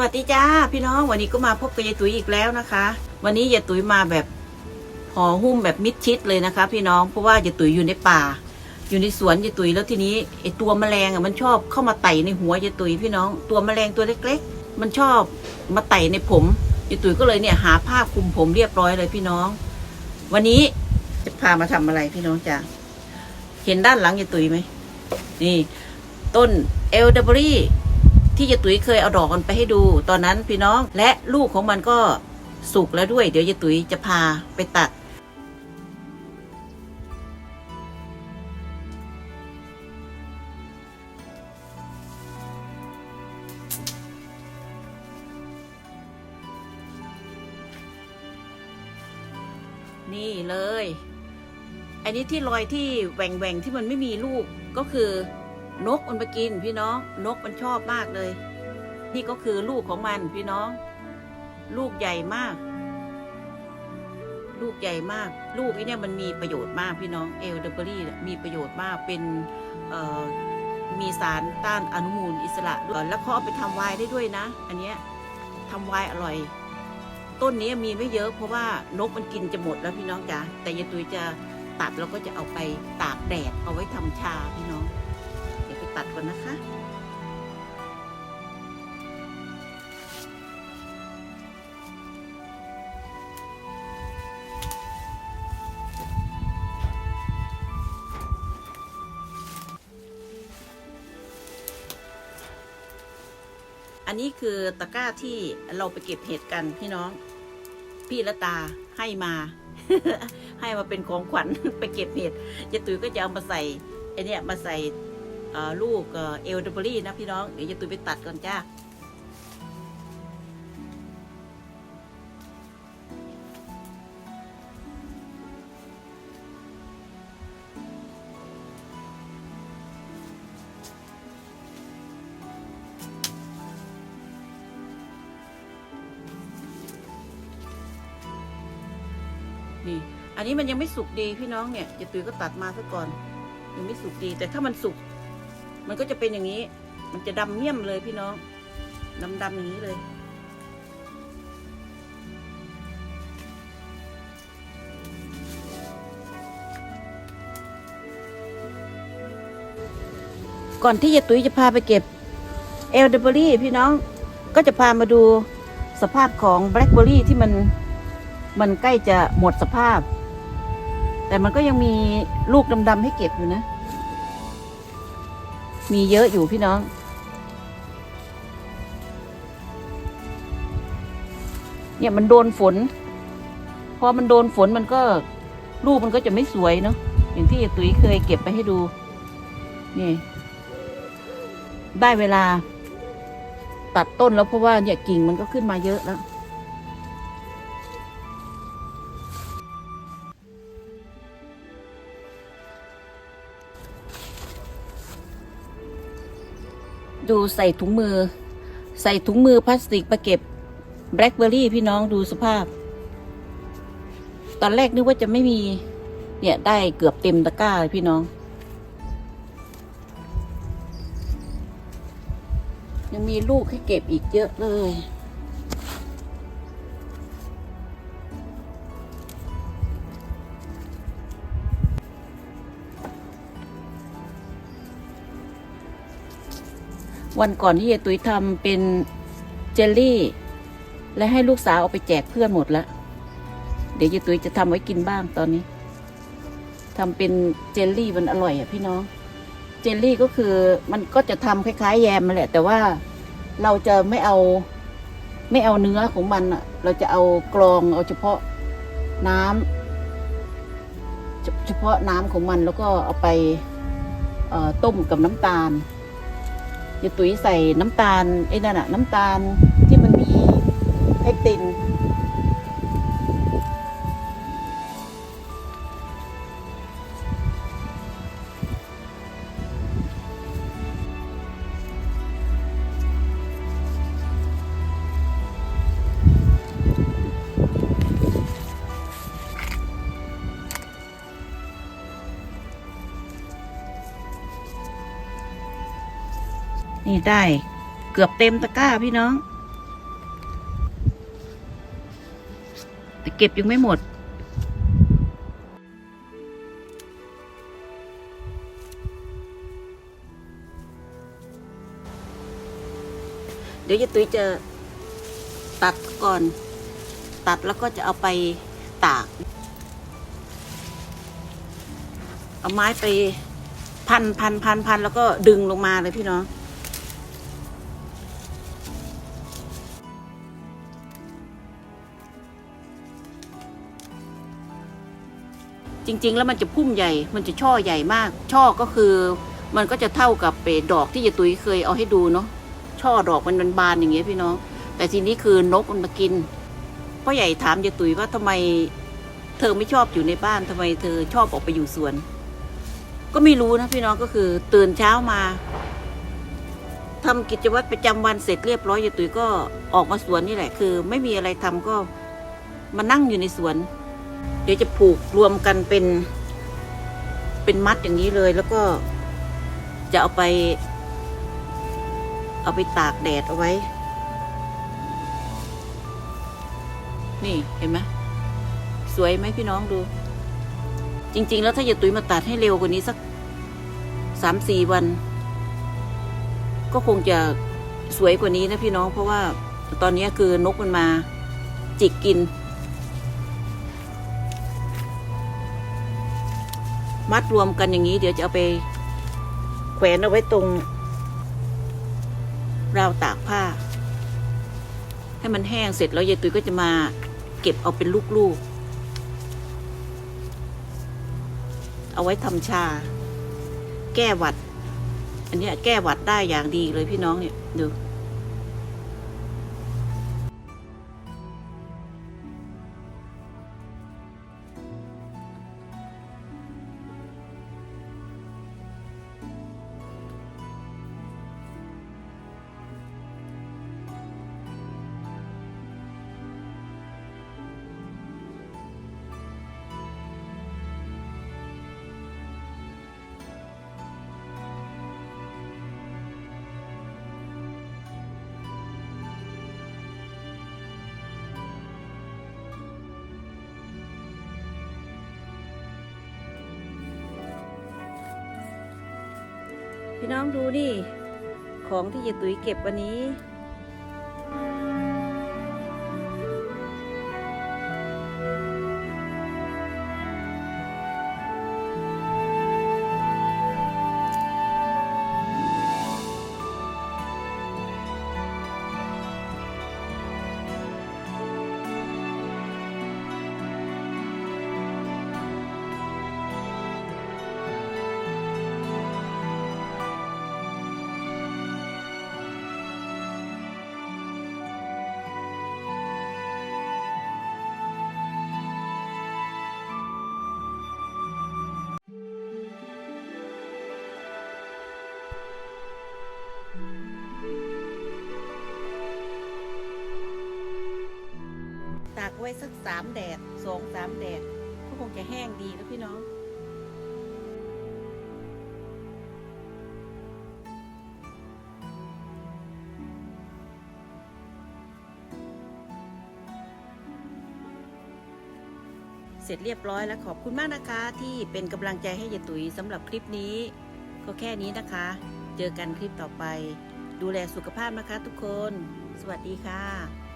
วัสดีจ้าพี่น้องวันนี้ก็มาพบกับยายตุ๋ยอีกแล้วนะคะ วันนี้ยายตุ๋ยมาแบบห่อหุ้มแบบมิดชิดเลยนะคะ พี่น้องเพราะว่ายายตุ๋ยอยู่ในป่า อยู่ในสวนยายตุ๋ยแล้วทีนี้ไอตัวแมลงอะมันชอบเข้ามาไต่ในหัวยายตุ๋ยพี่น้องตัวแมลงตัวเล็ก ๆ มันชอบมาไต่ในผมยายตุ๋ยก็เลยเนี่ยหาผ้าคลุมผมเรียบร้อยเลยพี่น้อง วันนี้จะพามาทำอะไรพี่น้องจ้าเห็นด้านหลังยายตุ๋ยไหมนี่ ต้นเอลเดอร์บอรี่ ที่ยายตุ๋ยเคยเอาดอกมันไปให้ดู ตอนนั้นพี่น้องและลูกของมันก็สุกแล้วด้วย เดี๋ยวยายตุ๋ยจะพาไปตัดนี่เลย อันนี้ที่รอยที่แหว่งแหว่งที่มันไม่มีลูกก็คือ นกมันไปกินพี่น้อง นกมันชอบมากเลย นี่ก็คือลูกของมันพี่น้อง ลูกใหญ่มากลูกใหญ่มาก ลูกไอ้เนี่ยมันมีประโยชน์มากพี่น้องเอลเดอร์เบอรี่มีประโยชน์มากเป็นมีสารต้านอนุมูลอิสระด้วยแล้วเขาเอาไปทำไวน์ได้ด้วยนะ อันเนี้ยทำไวน์อร่อย ต้นนี้มีไม่เยอะเพราะว่านกมันกินจะหมดแล้วพี่น้องจ๋าแต่ยายตุยจะตัดแล้วก็จะเอาไปตากแดดเอาไว้ทำชาพี่น้อง ตัดก่อนนะคะ อันนี้คือตะกร้าที่เราไปเก็บเห็ดกันพี่น้อง พี่ละตาให้มาให้มาเป็นของขวัญไปเก็บเห็ดยายตุ๋ยก็จะเอามาใส่ไอเนี้ยมาใส่ ลูกเอลเดอร์เบอรี่นะพี่น้อง เดี๋ยวยายตุ๋ยไปตัดก่อนจ้านี่ อันนี้มันยังไม่สุกดีพี่น้องเนี่ยยายตุ๋ยก็ตัดมาซะก่อน ยังไม่สุกดี แต่ถ้ามันสุก มันก็จะเป็นอย่างนี้ มันจะดำเมี่ยมเลยพี่น้องดำดำๆอย่างนี้เลย ก่อนที่ยายตุ๋ยจะพาไปเก็บเอลเดอร์เบอรี่พี่น้องก็จะพามาดูสภาพของแบล็คเบอรี่ที่มันมันใกล้จะหมดสภาพ แต่มันก็ยังมีลูกดำๆให้เก็บอยู่นะ มีเยอะอยู่พี่น้อง เนี่ยมันโดนฝน พอมันโดนฝนมันก็ลูกมันก็จะไม่สวยเนาะอย่างที่ตุ๋ยเคยเก็บไปให้ดู นี่ ได้เวลา ตัดต้นแล้วเพราะว่าเนี่ยกิ่งมันก็ขึ้นมาเยอะแล้ว ดูใส่ถุงมือ ใส่ถุงมือพลาสติกไปเก็บแบล็คเบอร์รี่พี่น้องดูสภาพ ตอนแรกนึกว่าจะไม่มี เนี่ยได้เกือบเต็มตะกร้าเลยพี่น้อง ยังมีลูกให้เก็บอีกเยอะเลย วันก่อนที่ยายตุ้ยทำเป็นเจลลี่ และให้ลูกสาวเอาไปแจกเพื่อนหมดแล้ว เดี๋ยวยายตุ้ยจะทำไว้กินบ้างตอนนี้ทำเป็นเจลลี่มันอร่อยอะพี่น้อง เจลลี่ก็คือมันก็จะทำคล้ายๆ แยมมาแหละ แต่ว่าเราจะไม่เอาไม่เอาเนื้อของมันอะ เราจะเอากรองเอาเฉพาะน้ำเฉพาะน้ำของมันแล้วก็เอาไปต้มกับน้ำตาล ยายตุ๋ยใส่น้ำตาลไอ้นั่นอะน้ำตาลที่มันมีเพกตินี่ได้เกือบเต็มตะกร้าพี่น้อง แต่เก็บยังไม่หมด เดี๋ยวยาตุ้ยจะตัดก่อน ตัดแล้วก็จะเอาไปตาก เอาไม้ไปพันพันพันพันแล้วก็ดึงลงมาเลยพี่น้อง จริง ๆ แล้วมันจะพุ่มใหญ่ มันจะช่อใหญ่มาก ช่อก็คือมันก็จะเท่ากับเปดอกที่ยายตุ้ยเคยเอาให้ดูเนาะ ช่อดอกมันบานๆอย่างเงี้ยพี่น้อง แต่ทีนี้คือนกมันมากิน พ่อใหญ่ถามยายตุ้ยว่าทำไมเธอไม่ชอบอยู่ในบ้านทำไมเธอชอบออกไปอยู่สวน ก็ไม่รู้นะพี่น้องก็คือตื่นเช้ามาทำกิจวัตรประจำวันเสร็จเรียบร้อยยายตุ้ยก็ออกมาสวนนี่แหละ คือ ไม่มีอะไรทำก็มานั่งอยู่ในสวน เดี๋ยวจะผูกรวมกันเป็น เป็นมัดอย่างนี้เลย แล้วก็จะเอาไป เอาไปตากแดดเอาไว้ นี่เห็นไหมสวยไหมพี่น้องดู จริง ๆ แล้วถ้าอย่าตุ้ยมาตัดให้เร็วกว่านี้สักสามสี่วัน ก็คงจะสวยกว่านี้นะพี่น้องเพราะว่าตอนนี้คือนกมันมาจิกกิน มัดรวมกันอย่างนี้ เดี๋ยวจะเอาไปแขวนเอาไว้ตรง ราวตากผ้า ให้มันแห้งเสร็จแล้วยายตุ้ยก็จะมาเก็บเอาเป็นลูกๆ เอาไว้ทำชา แก้หวัด อันนี้แก้หวัดได้อย่างดีเลยพี่น้องเนี่ยดู พี่น้องดูนี่ ของที่ยายตุ๋ยเก็บวันนี้ ตากไว้สักสามแดดสองสามแดด ก็คงจะแห้งดีแล้วพี่น้อง เสร็จเรียบร้อยแล้วขอบคุณมากนะคะ ที่เป็นกำลังใจให้ยายตุ๋ยสำหรับคลิปนี้ ก็แค่นี้นะคะ เจอกันคลิปต่อไป ดูแลสุขภาพนะคะทุกคน สวัสดีค่ะ